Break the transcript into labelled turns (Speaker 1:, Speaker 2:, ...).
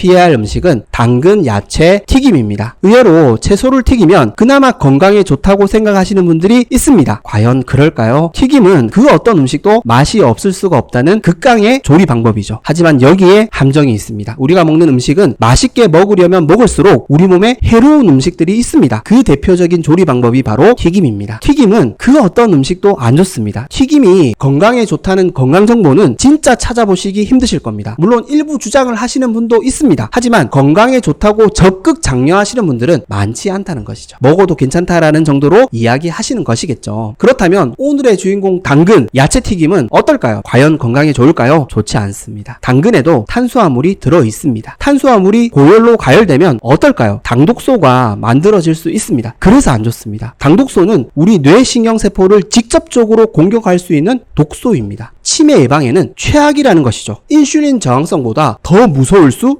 Speaker 1: 피해야 할 음식은 당근, 야채, 튀김입니다. 의외로 채소를 튀기면 그나마 건강에 좋다고 생각하시는 분들이 있습니다. 과연 그럴까요? 튀김은 그 어떤 음식도 맛이 없을 수가 없다는 극강의 조리 방법이죠. 하지만 여기에 함정이 있습니다. 우리가 먹는 음식은 맛있게 먹으려면 먹을수록 우리 몸에 해로운 음식들이 있습니다. 그 대표적인 조리 방법이 바로 튀김입니다. 튀김은 그 어떤 음식도 안 좋습니다. 튀김이 건강에 좋다는 건강 정보는 진짜 찾아보시기 힘드실 겁니다. 물론 일부 주장을 하시는 분도 있습니다. 하지만 건강에 좋다고 적극 장려하시는 분들은 많지 않다는 것이죠. 먹어도 괜찮다라는 정도로 이야기하시는 것이겠죠. 그렇다면 오늘의 주인공 당근 야채 튀김은 어떨까요? 과연 건강에 좋을까요? 좋지 않습니다. 당근에도 탄수화물이 들어 있습니다. 탄수화물이 고열로 가열되면 어떨까요? 당독소가 만들어질 수 있습니다. 그래서 안 좋습니다. 당독소는 우리 뇌신경세포를 직접적으로 공격할 수 있는 독소입니다. 치매 예방에는 최악이라는 것이죠. 인슐린 저항성보다 더 무서울 수